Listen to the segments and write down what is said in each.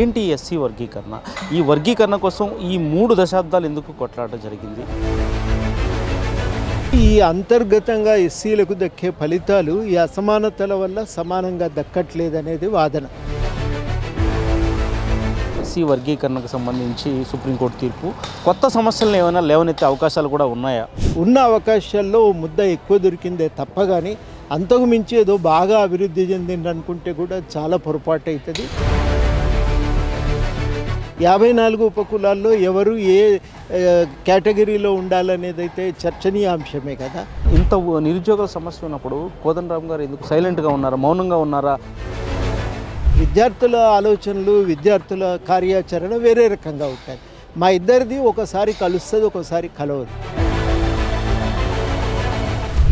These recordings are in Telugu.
ఏంటి ఎస్సీ వర్గీకరణ? ఈ వర్గీకరణ కోసం ఈ మూడు దశాబ్దాలు ఎందుకు కొట్లాట జరిగింది? ఈ అంతర్గతంగా ఎస్సీలకు దక్కే ఫలితాలు ఈ అసమానతల వల్ల సమానంగా దక్కట్లేదనేది వాదన. ఎస్సీ వర్గీకరణకు సంబంధించి సుప్రీంకోర్టు తీర్పు. కొత్త సమస్యలను ఏమైనా లేవనెత్తే అవకాశాలు కూడా ఉన్నాయా? ఉన్న అవకాశాల్లో ముద్ద ఎక్కువ దొరికిందే తప్ప కానీ అంతకు మించి ఏదో బాగా అభివృద్ధి చెందింది అనుకుంటే కూడా చాలా పొరపాటు అవుతుంది యాభై నాలుగు ఉపకులాల్లో ఎవరు ఏ కేటగిరీలో ఉండాలనేది అయితే చర్చనీయాంశమే కదా. ఇంత నిరుద్యోగుల సమస్య ఉన్నప్పుడు కోదండరామ్ గారు ఎందుకు సైలెంట్గా ఉన్నారా? మౌనంగా ఉన్నారా? విద్యార్థుల ఆలోచనలు విద్యార్థుల కార్యాచరణ వేరే రకంగా ఉంటాయి. మా ఇద్దరిది ఒకసారి కలుస్తుంది ఒకసారి కలవదు.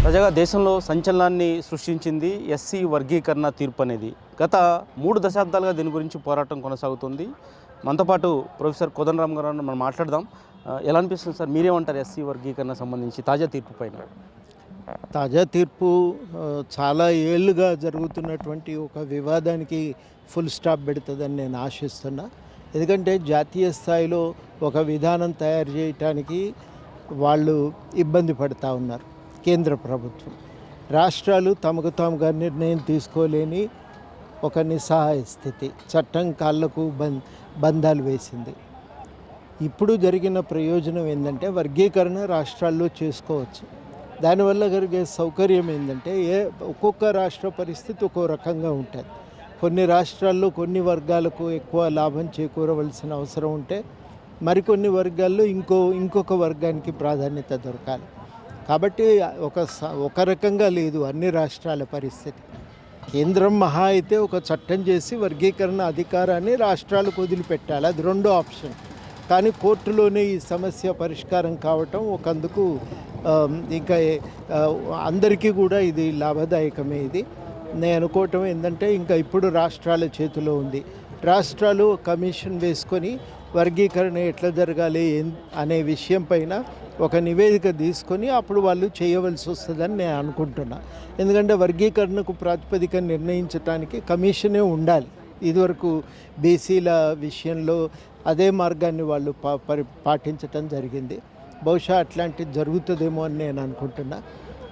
తాజాగా దేశంలో సంచలనాన్ని సృష్టించింది ఎస్సీ వర్గీకరణ తీర్పు అనేది. గత మూడు దశాబ్దాలుగా దీని గురించి పోరాటం కొనసాగుతుంది. మనతో పాటు ప్రొఫెసర్ కోదండరామ్ గారు మనం మాట్లాడదాం. ఎలా అనిపిస్తుంది సార్? మీరేమంటారు ఎస్సీ వర్గీకరణ సంబంధించి తాజా తీర్పు పైన? తాజా తీర్పు చాలా ఏళ్ళుగా జరుగుతున్నటువంటి ఒక వివాదానికి ఫుల్ స్టాప్ పెడుతుందని నేను ఆశిస్తున్నా. ఎందుకంటే జాతీయ స్థాయిలో ఒక విధానం తయారు చేయటానికి వాళ్ళు ఇబ్బంది పడుతూ ఉన్నారు కేంద్ర ప్రభుత్వం. రాష్ట్రాలు తమకు తాముగా నిర్ణయం తీసుకోలేని ఒక నిస్సహాయ స్థితి. చట్టం కాళ్ళకు బంద్ బంధాలు వేసింది. ఇప్పుడు జరిగిన ప్రయోజనం ఏంటంటే వర్గీకరణ రాష్ట్రాల్లో చేసుకోవచ్చు. దానివల్ల కలిగే సౌకర్యం ఏంటంటే ఏ ఒక్కొక్క రాష్ట్ర పరిస్థితి ఒక్కో రకంగా ఉంటుంది. కొన్ని రాష్ట్రాల్లో కొన్ని వర్గాలకు ఎక్కువ లాభం చేకూరవలసిన అవసరం ఉంటే మరికొన్ని వర్గాల్లో ఇంకో ఇంకొక వర్గానికి ప్రాధాన్యత దొరకాలి. కాబట్టి ఒక స- ఒక రకంగా లేదు అన్ని రాష్ట్రాల పరిస్థితి. కేంద్రం మహా అయితే ఒక చట్టం చేసి వర్గీకరణ అధికారాన్ని రాష్ట్రాలకు వదిలిపెట్టాలి. అది రెండో ఆప్షన్. కానీ కోర్టులోనే ఈ సమస్య పరిష్కారం కావటం ఒకందుకు ఇంకా అందరికీ కూడా ఇది లాభదాయకమే ఇది. నేను అనుకోవటం ఏంటంటే ఇంకా ఇప్పుడు రాష్ట్రాల చేతిలో ఉంది. రాష్ట్రాలు కమిషన్ వేసుకొని వర్గీకరణ ఎట్లా జరగాలి ఏం- అనే విషయం పైన ఒక నివేదిక తీసుకొని అప్పుడు వాళ్ళు చేయవలసి వస్తుందని నేను అనుకుంటున్నా. ఎందుకంటే వర్గీకరణకు ప్రాతిపదిక నిర్ణయించడానికి కమిషనే ఉండాలి. ఇదివరకు బీసీల విషయంలో అదే మార్గాన్ని వాళ్ళు పా పరి పాటించటం జరిగింది. బహుశా అట్లాంటిది జరుగుతుందేమో అని నేను అనుకుంటున్నా.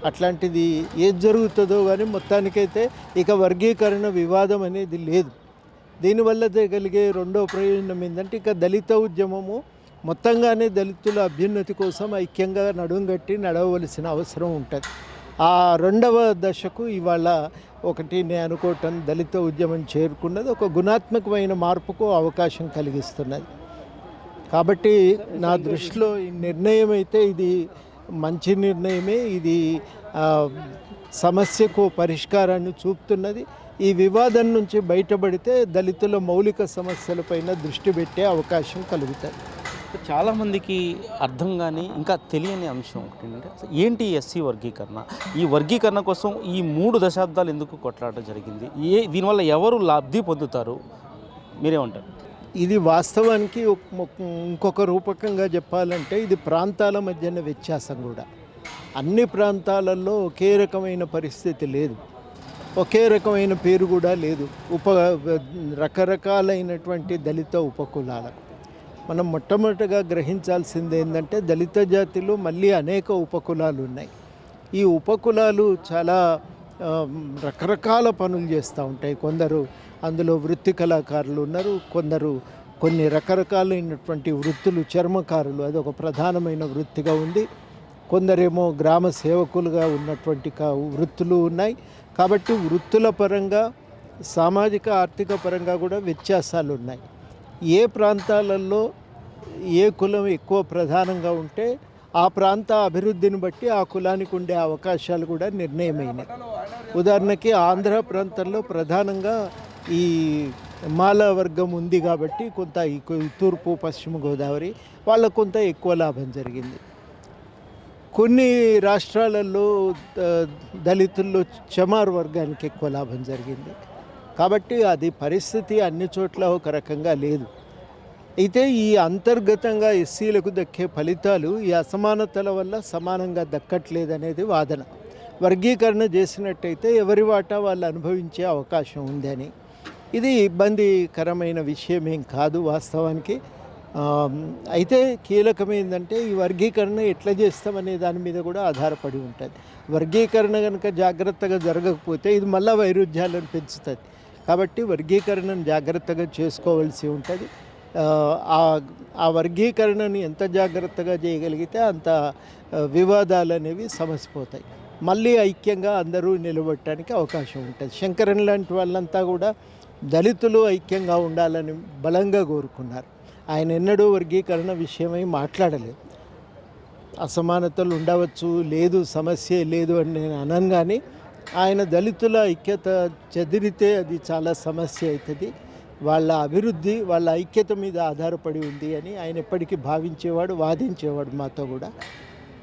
అట్లాంటిది ఏది జరుగుతుందో కానీ మొత్తానికైతే ఇక వర్గీకరణ వివాదం అనేది లేదు. దీనివల్ల కలిగే రెండో ప్రయోజనం ఏంటంటే ఇక దళిత ఉద్యమము మొత్తంగానే దళితుల అభ్యున్నతి కోసం ఐక్యంగా నడుంగట్టి నడవవలసిన అవసరం ఉంటుంది. ఆ రెండవ దశకు ఇవాళ ఒకటి నేను అనుకోవటం దళిత ఉద్యమం చేరుకున్నది ఒక గుణాత్మకమైన మార్పుకు అవకాశం కలిగిస్తున్నది. కాబట్టి నా దృష్టిలో ఈ నిర్ణయం అయితే ఇది మంచి నిర్ణయమే. ఇది సమస్యకు పరిష్కారాన్ని చూపుతున్నది. ఈ వివాదం నుంచి బయటపడితే దళితుల మౌలిక సమస్యలపైన దృష్టి పెట్టే అవకాశం కలుగుతుంది చాలామందికి అర్థం కానీ ఇంకా తెలియని అంశం ఒకటి ఏంటంటే ఏంటి ఎస్సీ వర్గీకరణ? ఈ వర్గీకరణ కోసం ఈ మూడు దశాబ్దాలు ఎందుకు కొట్లాట జరిగింది? ఏ దీనివల్ల ఎవరు లబ్ధి పొందుతారు? మీరేమంటారు? ఇది వాస్తవానికి ఇంకొక రూపకంగా చెప్పాలంటే ఇది ప్రాంతాల మధ్యన వ్యత్యాసం కూడా. అన్ని ప్రాంతాలలో ఒకే రకమైన పరిస్థితి లేదు. ఒకే రకమైన పేరు కూడా లేదు. ఉప రకరకాలైనటువంటి దళిత ఉపకులాలకు. మనం మొట్టమొదటిగా గ్రహించాల్సింది ఏంటంటే దళిత జాతిలో మళ్ళీ అనేక ఉపకులాలు ఉన్నాయి. ఈ ఉపకులాలు చాలా రకరకాల పనులు చేస్తూ ఉంటాయి. కొందరు అందులో వృత్తి కళాకారులు ఉన్నారు. కొందరు కొన్ని రకరకాలైనటువంటి వృత్తులు చర్మకారులు అది ఒక ప్రధానమైన వృత్తిగా ఉంది. కొందరేమో గ్రామ సేవకులుగా ఉన్నటువంటి కా- వృత్తులు ఉన్నాయి. కాబట్టి వృత్తుల పరంగా సామాజిక ఆర్థిక పరంగా కూడా వ్యత్యాసాలు ఉన్నాయి. ఏ ప్రాంతాలలో ఏ కులం ఎక్కువ ప్రధానంగా ఉంటే ఆ ప్రాంత అభివృద్ధిని బట్టి ఆ కులానికి ఉండే అవకాశాలు కూడా నిర్ణయమైనవి. ఉదాహరణకి ఆంధ్ర ప్రాంతంలో ప్రధానంగా ఈ మాల వర్గం ఉంది కాబట్టి కొంత తూర్పు పశ్చిమ గోదావరి వాళ్ళకు కొంత ఎక్కువ లాభం జరిగింది. కొన్ని రాష్ట్రాలలో దళితుల్లో చమార్ వర్గానికి ఎక్కువ లాభం జరిగింది. కాబట్టి అది పరిస్థితి అన్ని చోట్ల ఒక రకంగా లేదు. అయితే ఈ అంతర్గతంగా ఎస్సీలకు దక్కే ఫలితాలు ఈ అసమానతల వల్ల సమానంగా దక్కట్లేదనేది వాదన. వర్గీకరణ చేసినట్టయితే ఎవరి వాటా వాళ్ళు అనుభవించే అవకాశం ఉందని. ఇది ఇబ్బందికరమైన విషయం ఏం కాదు వాస్తవానికి. అయితే కీలకమైందంటే ఈ వర్గీకరణ ఎట్లా చేస్తామనే దాని మీద కూడా ఆధారపడి ఉంటుంది. వర్గీకరణ కనుక జాగ్రత్తగా జరగకపోతే ఇది మళ్ళీ వైరుధ్యాలను పెంచుతుంది. కాబట్టి వర్గీకరణను జాగ్రత్తగా చేసుకోవాల్సి ఉంటుంది. ఆ, ఆ- వర్గీకరణను ఎంత జాగ్రత్తగా చేయగలిగితే అంత వివాదాలు అనేవి సమసిపోతాయి. మళ్ళీ ఐక్యంగా అందరూ నిలబడటానికి అవకాశం ఉంటుంది. శంకరన్ లాంటి వాళ్ళంతా కూడా దళితులు ఐక్యంగా ఉండాలని బలంగా కోరుకున్నారు. ఆయన ఎన్నడూ వర్గీకరణ విషయమై మాట్లాడలేదు. అసమానతలు ఉండవచ్చు లేదు సమస్య లేదు అని నేను అనను కానీ ఆయన దళితుల ఐక్యత చెదిరితే అది చాలా సమస్య అవుతుంది. వాళ్ళ అభివృద్ధి వాళ్ళ ఐక్యత మీద ఆధారపడి ఉంది అని ఆయన ఎప్పటికీ భావించేవాడు వాదించేవాడు మాతో కూడా.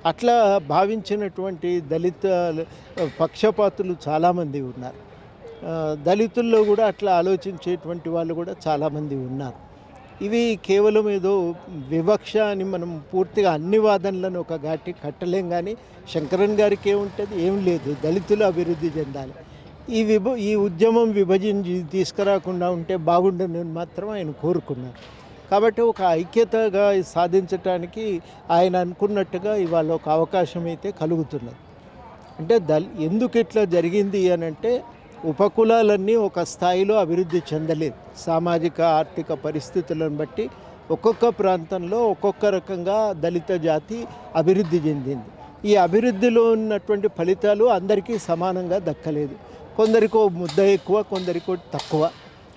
అట్లా భావించినటువంటి దళిత పక్షపాతులు చాలామంది ఉన్నారు. దళితుల్లో కూడా అట్లా ఆలోచించేటువంటి వాళ్ళు కూడా చాలామంది ఉన్నారు. ఇవి కేవలం ఏదో వివక్ష అని మనం పూర్తిగా అన్ని వాదనలను ఒక ఘాటి కట్టలేం కానీ శంకరన్ గారికి ఏముంటుంది? ఏం లేదు. దళితులు అభివృద్ధి చెందాలి. ఈ విభ ఈ ఉద్యమం విభజించి తీసుకురాకుండా ఉంటే బాగుండని మాత్రం ఆయన కోరుకున్నారు. కాబట్టి ఒక ఐక్యతగా సాధించటానికి ఆయన అనుకున్నట్టుగా ఇవాళ ఒక అవకాశం అయితే కలుగుతున్నది. అంటే దల్ ఎందుకు ఇట్లా జరిగింది అని అంటే ఉపకులాలన్నీ ఒక స్థాయిలో అభివృద్ధి చెందలేదు. సామాజిక ఆర్థిక పరిస్థితులను బట్టి ఒక్కొక్క ప్రాంతంలో ఒక్కొక్క రకంగా దళిత జాతి అభివృద్ధి చెందింది. ఈ అభివృద్ధిలో ఉన్నటువంటి ఫలితాలు అందరికీ సమానంగా దక్కలేదు. కొందరికో ముద్ద ఎక్కువ కొందరికో తక్కువ.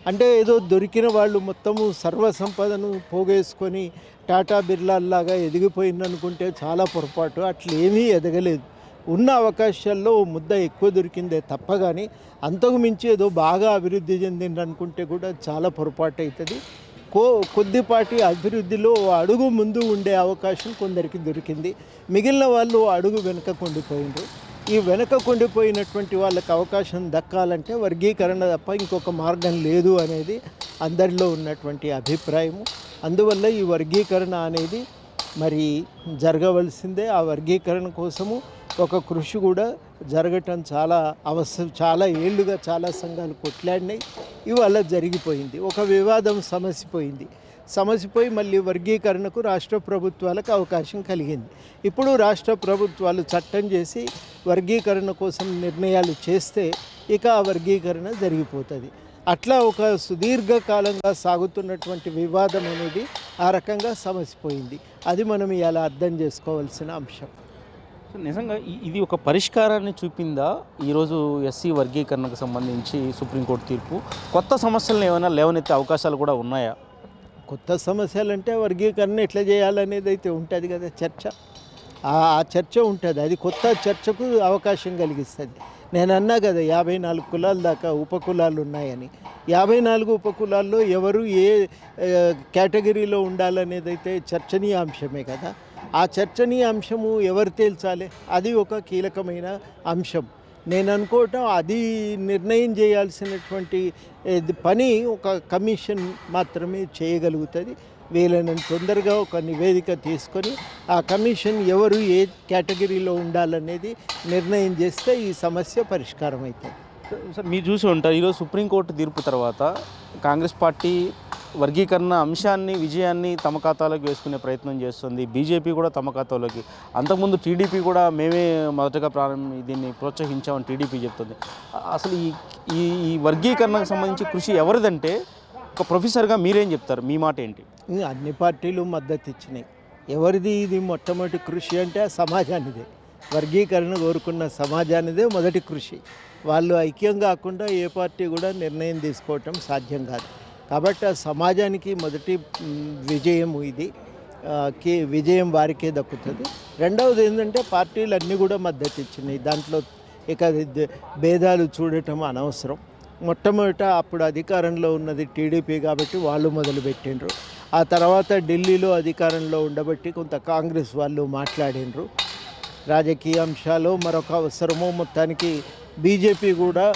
అంటే ఏదో దొరికిన వాళ్ళు మొత్తము సర్వ సంపదను పోగేసుకొని టాటా బిర్లాల్లాగా ఎదిగిపోయిందనుకుంటే చాలా పొరపాటు. అట్లేమీ ఏమీ ఎదగలేదు. ఉన్న అవకాశాల్లో ముద్ద ఎక్కువ దొరికిందే తప్ప కానీ అంతకు మించి ఏదో బాగా అభివృద్ధి చెందింది అనుకుంటే కూడా చాలా పొరపాటు అవుతుంది కో కొద్దిపాటి అభివృద్ధిలో ఓ అడుగు ముందు ఉండే అవకాశం కొందరికి దొరికింది. మిగిలిన వాళ్ళు ఓ అడుగు వెనుక కొండిపోయిండ్రు. ఈ వెనుక కొండిపోయినటువంటి వాళ్ళకి అవకాశం దక్కాలంటే వర్గీకరణ తప్ప ఇంకొక మార్గం లేదు అనేది అందరిలో ఉన్నటువంటి అభిప్రాయము. అందువల్ల ఈ వర్గీకరణ అనేది మరి జరగవలసిందే. ఆ వర్గీకరణ కోసము ఒక కృషి కూడా జరగటం చాలా అవసరం చాలా ఏళ్ళుగా చాలా సంఘాలు కొట్లాడినాయి. ఇవాళ జరిగిపోయింది. ఒక వివాదం సమసిపోయింది. సమసిపోయి మళ్ళీ వర్గీకరణకు రాష్ట్ర ప్రభుత్వాలకు అవకాశం కలిగింది. ఇప్పుడు రాష్ట్ర ప్రభుత్వాలు చట్టం చేసి వర్గీకరణ కోసం నిర్ణయాలు చేస్తే ఇక ఆ వర్గీకరణ జరిగిపోతుంది. అట్లా ఒక సుదీర్ఘకాలంగా సాగుతున్నటువంటి వివాదం అనేది ఆ రకంగా సమసిపోయింది. అది మనం ఇలా అర్థం చేసుకోవాల్సిన అంశం. సో నిజంగా ఇది ఒక పరిష్కారాన్ని చూపిందా ఈరోజు ఎస్సీ వర్గీకరణకు సంబంధించి సుప్రీంకోర్టు తీర్పు? కొత్త సమస్యలను ఏమైనా లేవనెత్తే అవకాశాలు కూడా ఉన్నాయా? కొత్త సమస్యలు అంటే వర్గీకరణ ఎట్లా చేయాలనేది అయితే ఉంటుంది కదా చర్చ. ఆ చర్చ ఉంటుంది. అది కొత్త చర్చకు అవకాశం కలిగిస్తుంది. నేను అన్నా కదా యాభై నాలుగు కులాల దాకా ఉపకులాలు ఉన్నాయని. యాభై నాలుగు ఉపకులాల్లో ఎవరు ఏ కేటగిరీలో ఉండాలనేది అయితే చర్చనీయాంశమే కదా. ఆ చర్చనీయాంశము ఎవరు తేల్చాలి? అది ఒక కీలకమైన అంశం. నేను అనుకోవటం అది నిర్ణయం చేయాల్సినటువంటి పని ఒక కమిషన్ మాత్రమే చేయగలుగుతుంది. వీలైనంత తొందరగా ఒక నివేదిక తీసుకొని ఆ కమిషన్ ఎవరు ఏ కేటగిరీలో ఉండాలనేది నిర్ణయం చేస్తే ఈ సమస్య పరిష్కారం అవుతుంది సార్ మీరు చూసి ఉంటారు. ఈరోజు సుప్రీంకోర్టు తీర్పు తర్వాత కాంగ్రెస్ పార్టీ వర్గీకరణ అంశాన్ని విజయాన్ని తమ ఖాతాలోకి వేసుకునే ప్రయత్నం చేస్తుంది. బీజేపీ కూడా తమ ఖాతాలోకి. అంతకుముందు టీడీపీ కూడా మేమే మొదటగా ప్రారంభం దీన్ని ప్రోత్సహించామని టీడీపీ చెప్తుంది. అసలు ఈ ఈ ఈ వర్గీకరణకు సంబంధించి కృషి ఎవరిదంటే ఒక ప్రొఫెసర్గా మీరేం చెప్తారు? మీ మాట ఏంటి? అన్ని పార్టీలు మద్దతు ఇచ్చినాయి. ఎవరిది ఇది మొట్టమొదటి కృషి అంటే ఆ సమాజానిదే. వర్గీకరణ కోరుకున్న సమాజానిదే మొదటి కృషి. వాళ్ళు ఐక్యం కాకుండా ఏ పార్టీ కూడా నిర్ణయం తీసుకోవటం సాధ్యం కాదు. కాబట్టి ఆ సమాజానికి మొదటి విజయం ఇది. కే కి విజయం వారికే దక్కుతుంది. రెండవది ఏంటంటే పార్టీలు అన్నీ కూడా మద్దతు ఇచ్చినాయి దాంట్లో ఇక భేదాలు చూడటం అనవసరం. మొట్టమొదట అప్పుడు అధికారంలో ఉన్నది టీడీపీ కాబట్టి వాళ్ళు మొదలుపెట్టిండ్రు. ఆ తర్వాత ఢిల్లీలో అధికారంలో ఉండబట్టి కొంత కాంగ్రెస్ వాళ్ళు మాట్లాడినరు రాజకీయ అంశాలు మరొక అవసరము మొత్తానికి బీజేపీ కూడా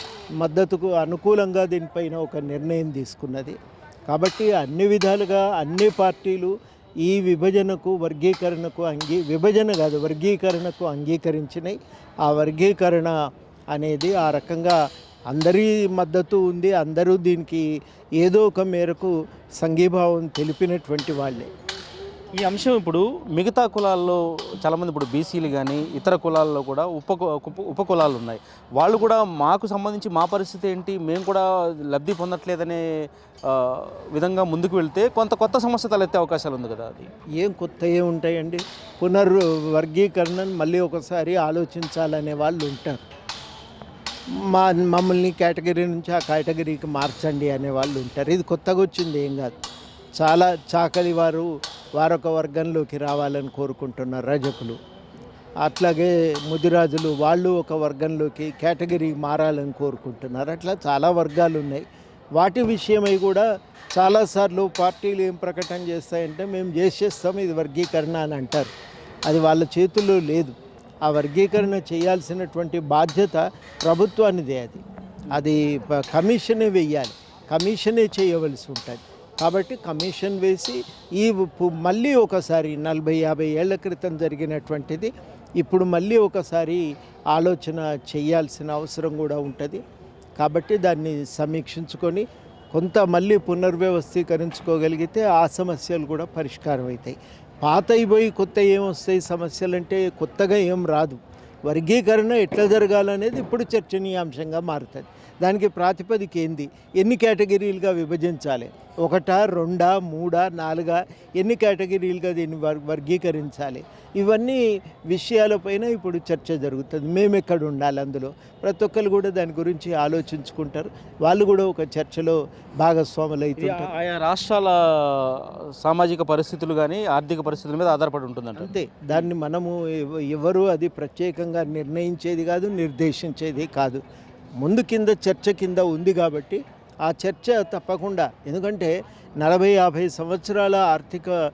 మద్దతుకు అనుకూలంగా దీనిపైన ఒక నిర్ణయం తీసుకున్నది. కాబట్టి అన్ని విధాలుగా అన్ని పార్టీలు ఈ విభజనకు వర్గీకరణకు అంగీ విభజన కాదు వర్గీకరణకు అంగీకరించినాయి ఆ వర్గీకరణ అనేది ఆ రకంగా అందరి మద్దతు ఉంది. అందరూ దీనికి ఏదో ఒక మేరకు సంఘీభావం తెలిపినటువంటి వాళ్ళే. ఈ అంశం ఇప్పుడు మిగతా కులాల్లో చాలామంది ఇప్పుడు బీసీలు కానీ ఇతర కులాల్లో కూడా ఉప ఉప- కులాలు ఉన్నాయి. వాళ్ళు కూడా మాకు సంబంధించి మా పరిస్థితి ఏంటి? మేము కూడా లబ్ధి పొందట్లేదనే విధంగా ముందుకు వెళ్తే కొంత కొత్త సమస్య తలెత్తే అవకాశాలు ఉంది కదా అది. ఏం కొత్త ఏం ఉంటాయండి? పునర్వర్గీకరణను మళ్ళీ ఒకసారి ఆలోచించాలనే వాళ్ళు ఉంటారు. మా మమ్మల్ని కేటగిరీ నుంచి ఆ కేటగిరీకి మార్చండి అనే వాళ్ళు ఉంటారు. ఇది కొత్తగా వచ్చింది ఏం కాదు. చాలా చాకలి వారు వారొక వర్గంలోకి రావాలని కోరుకుంటున్నారు రజకులు. అట్లాగే ముదిరాజులు వాళ్ళు ఒక వర్గంలోకి కేటగిరీ మారాలని కోరుకుంటున్నారు. అట్లా చాలా వర్గాలు ఉన్నాయి. వాటి విషయమై కూడా చాలాసార్లు పార్టీలు ఏం ప్రకటన చేస్తాయంటే మేము చేసేస్తాం ఇది వర్గీకరణ అని అంటారు. అది వాళ్ళ చేతుల్లో లేదు. ఆ వర్గీకరణ చేయాల్సినటువంటి బాధ్యత ప్రభుత్వానిదే అది. అది కమిషనే వెయ్యాలి. కమిషనే చేయవలసి ఉంటుంది. కాబట్టి కమిషన్ వేసి ఈ మళ్ళీ ఒకసారి నలభై యాభై ఏళ్ళ క్రితం జరిగినటువంటిది ఇప్పుడు మళ్ళీ ఒకసారి ఆలోచన చేయాల్సిన అవసరం కూడా ఉంటుంది. కాబట్టి దాన్ని సమీక్షించుకొని కొంత మళ్ళీ పునర్వ్యవస్థీకరించుకోగలిగితే ఆ సమస్యలు కూడా పరిష్కారం అవుతాయి పాత అయిపోయి కొత్త ఏమొస్తాయి వస్తాయి సమస్యలు అంటే కొత్తగా ఏం రాదు. వర్గీకరణ ఎట్లా జరగాలనేది ఇప్పుడు చర్చనీయాంశంగా మారుతుంది. దానికి ప్రాతిపదిక ఏంది? ఎన్ని కేటగిరీలుగా విభజించాలి? ఒకటా రెండా మూడా నాలుగా ఎన్ని కేటగిరీలుగా దీన్ని వర్ వర్గీకరించాలి? ఇవన్నీ విషయాలపైన ఇప్పుడు చర్చ జరుగుతుంది. మేము ఎక్కడ ఉండాలి అందులో? ప్రతి ఒక్కరు కూడా దాని గురించి ఆలోచించుకుంటారు. వాళ్ళు కూడా ఒక చర్చలో భాగస్వాములు అవుతుంటారు ఆయా రాష్ట్రాల సామాజిక పరిస్థితులు కానీ ఆర్థిక పరిస్థితుల మీద ఆధారపడి ఉంటుందంట అంతే. దాన్ని మనము ఎవ- ఎవరు అది ప్రత్యేకంగా నిర్ణయించేది కాదు నిర్దేశించేది కాదు. ముందు కింద చర్చ కింద ఉంది కాబట్టి ఆ చర్చ తప్పకుండా. ఎందుకంటే నలభై యాభై సంవత్సరాల ఆర్థిక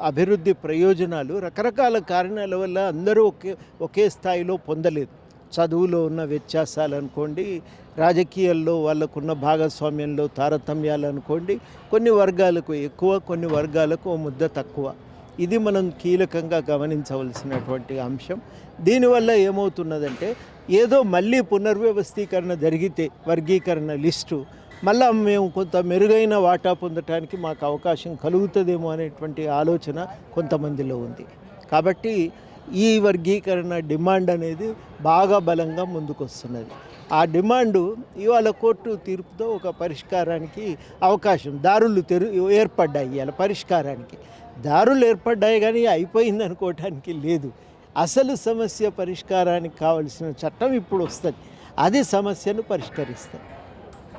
అభివృద్ధి ప్రయోజనాలు రకరకాల కారణాల వల్ల అందరూ ఒకే ఒకే స్థాయిలో పొందలేదు. చదువులో ఉన్న వ్యత్యాసాలు అనుకోండి రాజకీయాల్లో వాళ్ళకున్న భాగస్వామ్యంలో తారతమ్యాలు అనుకోండి కొన్ని వర్గాలకు ఎక్కువ కొన్ని వర్గాలకు ఓ ముద్ద తక్కువ. ఇది మనం కీలకంగా గమనించవలసినటువంటి అంశం. దీనివల్ల ఏమవుతున్నదంటే ఏదో మళ్ళీ పునర్వ్యవస్థీకరణ జరిగితే వర్గీకరణ లిస్టు మళ్ళా మేము కొంత మెరుగైన వాటా పొందటానికి మాకు అవకాశం కలుగుతుందేమో అనేటువంటి ఆలోచన కొంతమందిలో ఉంది. కాబట్టి ఈ వర్గీకరణ డిమాండ్ అనేది బాగా బలంగా ముందుకొస్తున్నది. ఆ డిమాండు ఇవాళ కోర్టు తీర్పుతో ఒక పరిష్కారానికి అవకాశం దారులు తెరు ఏర్పడ్డాయి ఇవాళ పరిష్కారానికి. దారులు ఏర్పడ్డాయి కానీ అయిపోయింది అనుకోవటానికి లేదు. అసలు సమస్య పరిష్కారానికి కావలసిన చట్టం ఇప్పుడు వస్తుంది. అది సమస్యను పరిష్కరిస్తుంది.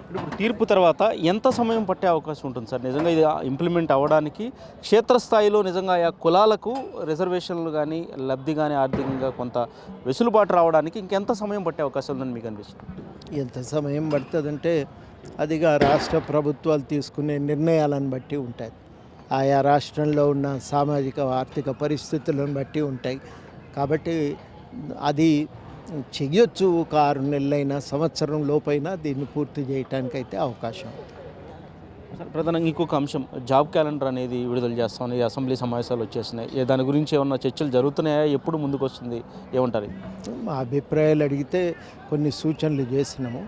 ఇప్పుడు తీర్పు తర్వాత ఎంత సమయం పట్టే అవకాశం ఉంటుంది సార్? నిజంగా ఇది ఇంప్లిమెంట్ అవ్వడానికి క్షేత్రస్థాయిలో నిజంగా ఆ కులాలకు రిజర్వేషన్లు కానీ లబ్ధి కానీ ఆర్థికంగా కొంత వెసులుబాటు రావడానికి ఇంకెంత సమయం పట్టే అవకాశం ఉందని మీకు అనిపిస్తుంది? ఎంత సమయం పడుతుందంటే అదిగా రాష్ట్ర ప్రభుత్వాలు తీసుకునే నిర్ణయాలను బట్టి ఉంటాయి. ఆయా రాష్ట్రంలో ఉన్న సామాజిక ఆర్థిక పరిస్థితులను బట్టి ఉంటాయి. కాబట్టి అది చెయ్యొచ్చు. ఒక ఆరు నెలలైనా సంవత్సరం లోపైనా దీన్ని పూర్తి చేయటానికి అయితే అవకాశం ప్రధానంగా ఇంకొక అంశం. జాబ్ క్యాలెండర్ అనేది విడుదల చేస్తాం ఈ అసెంబ్లీ సమావేశాలు వచ్చేసినాయి ఏ దాని గురించి ఏమన్నా చర్చలు జరుగుతున్నాయా? ఎప్పుడు ముందుకు వస్తుంది ఏమంటారు? మా అభిప్రాయాలు అడిగితే కొన్ని సూచనలు చేసినాము.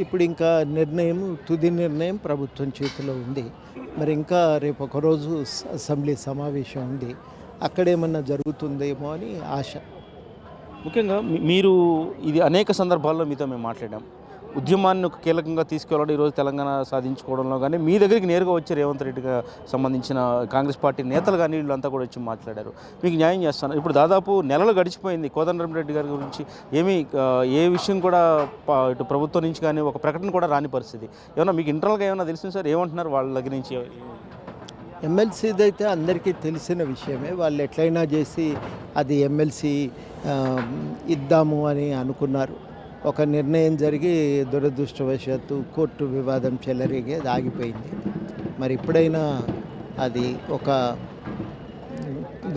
ఇప్పుడు ఇంకా నిర్ణయం తుది నిర్ణయం ప్రభుత్వం చేతిలో ఉంది. మరి ఇంకా రేపు ఒకరోజు అసెంబ్లీ సమావేశం ఉంది. అక్కడేమన్నా జరుగుతుందేమో అని ఆశ. ముఖ్యంగా మీరు ఇది అనేక సందర్భాల్లో మీతో మేము మాట్లాడాం. ఉద్యమాన్ని ఒక కీలకంగా తీసుకెళ్ళడం ఈరోజు తెలంగాణ సాధించుకోవడంలో కానీ మీ దగ్గరికి నేరుగా వచ్చి రేవంత్ రెడ్డికి సంబంధించిన కాంగ్రెస్ పార్టీ నేతలు కానీ వీళ్ళంతా కూడా వచ్చి మాట్లాడారు. మీకు న్యాయం చేస్తాను ఇప్పుడు దాదాపు నెలలు గడిచిపోయింది కోదండరం రెడ్డి గారి గురించి. ఏమీ ఏ విషయం కూడా ఇటు ప్రభుత్వం నుంచి కానీ ఒక ప్రకటన కూడా రాని పరిస్థితి. ఏమన్నా మీకు ఇంటర్నల్గా ఏమైనా తెలిసింది సార్? ఏమంటున్నారు వాళ్ళ దగ్గర నుంచి? ఎమ్మెల్సీది అయితే అందరికీ తెలిసిన విషయమే. వాళ్ళు ఎట్లయినా చేసి అది ఎమ్మెల్సీ ఇద్దాము అని అనుకున్నారు. ఒక నిర్ణయం జరిగి దురదృష్టవశాత్తు కోర్టు వివాదం చెలరేగి అది ఆగిపోయింది. మరి ఇప్పుడైనా అది ఒక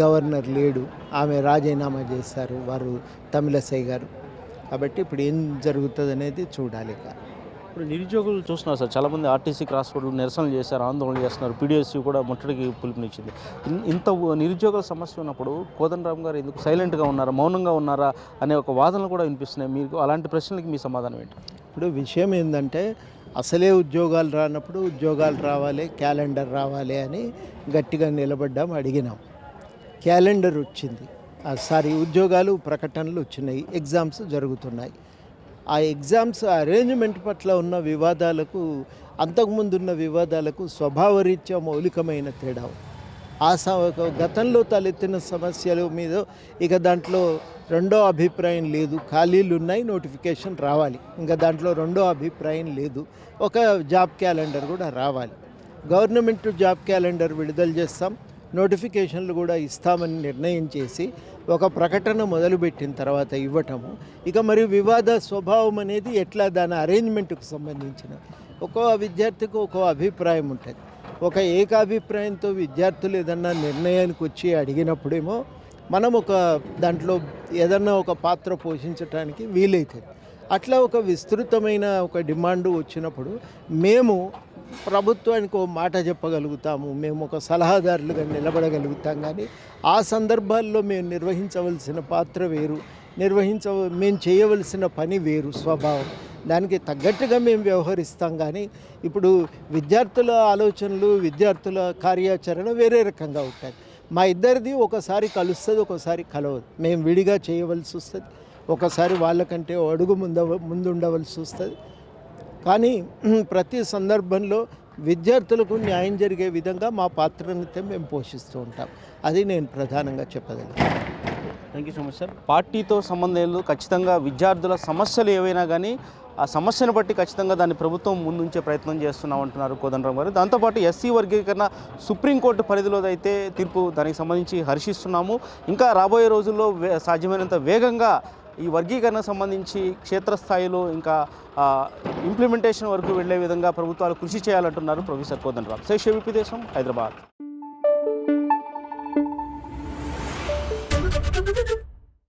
గవర్నర్ లేడు ఆమె రాజీనామా చేశారు వారు తమిళసై గారు. కాబట్టి ఇప్పుడు ఏం జరుగుతుంది అనేది చూడాలి ఇక ఇప్పుడు నిరుద్యోగులు చూస్తున్నారు సార్. చాలామంది ఆర్టీసీ క్రాస్ రోడ్లు నిరసనలు చేశారు ఆందోళన చేస్తున్నారు. పీడిఎస్సీ కూడా ముట్టడికి పిలుపునిచ్చింది. ఇంత నిరుద్యోగుల సమస్య ఉన్నప్పుడు కోదండరామ్ గారు ఎందుకు సైలెంట్గా ఉన్నారా మౌనంగా ఉన్నారా అనే ఒక వాదనలు కూడా వినిపిస్తున్నాయి. మీకు అలాంటి ప్రశ్నలకి మీ సమాధానం ఏంటి? ఇప్పుడు విషయం ఏంటంటే అసలే ఉద్యోగాలు రానప్పుడు ఉద్యోగాలు రావాలి క్యాలెండర్ రావాలి అని గట్టిగా నిలబడ్డాం అడిగినాం. క్యాలెండర్ వచ్చింది. ఆ, సారీ ఉద్యోగాలు ప్రకటనలు వచ్చినాయి ఎగ్జామ్స్ జరుగుతున్నాయి. ఆ ఎగ్జామ్స్ అరేంజ్మెంట్ పట్ల ఉన్న వివాదాలకు అంతకుముందు ఉన్న వివాదాలకు స్వభావరీత్యా మౌలికమైన తేడా ఆ స గతంలో తలెత్తిన సమస్యల మీద ఇక దాంట్లో రెండో అభిప్రాయం లేదు. ఖాళీలు ఉన్నాయి నోటిఫికేషన్ రావాలి. ఇంకా దాంట్లో రెండో అభిప్రాయం లేదు. ఒక జాబ్ క్యాలెండర్ కూడా రావాలి. గవర్నమెంట్ జాబ్ క్యాలెండర్ విడుదల చేస్తాం. నోటిఫికేషన్లు కూడా ఇస్తామని నిర్ణయం చేసి ఒక ప్రకటన మొదలుపెట్టిన తర్వాత ఇవ్వటము. ఇక మరియు వివాద స్వభావం అనేది ఎట్లా? దాని అరేంజ్మెంట్కు సంబంధించిన ఒక్కో విద్యార్థికి ఒక్కో అభిప్రాయం ఉంటుంది. ఒక ఏకాభిప్రాయంతో విద్యార్థులు ఏదన్నా నిర్ణయానికి వచ్చి అడిగినప్పుడేమో మనం ఒక దాంట్లో ఏదన్నా ఒక పాత్ర పోషించడానికి వీలవుతుంది అట్లా ఒక విస్తృతమైన ఒక డిమాండ్ వచ్చినప్పుడు మేము ప్రభుత్వానికి ఒక మాట చెప్పగలుగుతాము మేము ఒక సలహాదారులుగా నిలబడగలుగుతాం కానీ ఆ సందర్భాల్లో మేము నిర్వహించవలసిన పాత్ర వేరు నిర్వహించ మేము చేయవలసిన పని వేరు స్వభావం. దానికి తగ్గట్టుగా మేము వ్యవహరిస్తాం కానీ ఇప్పుడు విద్యార్థుల ఆలోచనలు విద్యార్థుల కార్యాచరణ వేరే రకంగా ఉంటాయి. మా ఇద్దరిది ఒకసారి కలుస్తుంది ఒకసారి కలవదు. మేము విడిగా చేయవలసి వస్తుంది ఒకసారి వాళ్ళకంటే అడుగు ముంద ముందుండవలసి వస్తుంది. కానీ ప్రతి సందర్భంలో విద్యార్థులకు న్యాయం జరిగే విధంగా మా పాత్రనైతే మేము పోషిస్తూ ఉంటాం. అది నేను ప్రధానంగా చెప్పగలను thank you so much sir పార్టీతో సంబంధం లేదు. ఖచ్చితంగా విద్యార్థుల సమస్యలు ఏవైనా కానీ ఆ సమస్యను బట్టి ఖచ్చితంగా దాన్ని ప్రభుత్వం ముందుంచే ప్రయత్నం చేస్తున్నాం అంటున్నారు కోదండరామ్ గారు. దాంతోపాటు ఎస్సీ వర్గీకరణ సుప్రీంకోర్టు పరిధిలో అయితే తీర్పు దానికి సంబంధించి హర్షిస్తున్నాము. ఇంకా రాబోయే రోజుల్లో వే- సాధ్యమైనంత వేగంగా ఈ వర్గీకరణ సంబంధించి క్షేత్రస్థాయిలో ఇంకా ఇంప్లిమెంటేషన్ వరకు వెళ్ళే విధంగా ప్రభుత్వాలు కృషి చేయాలంటున్నారు ప్రొఫెసర్ కోదండరామ్. శేషవిపి దేశం హైదరాబాద్.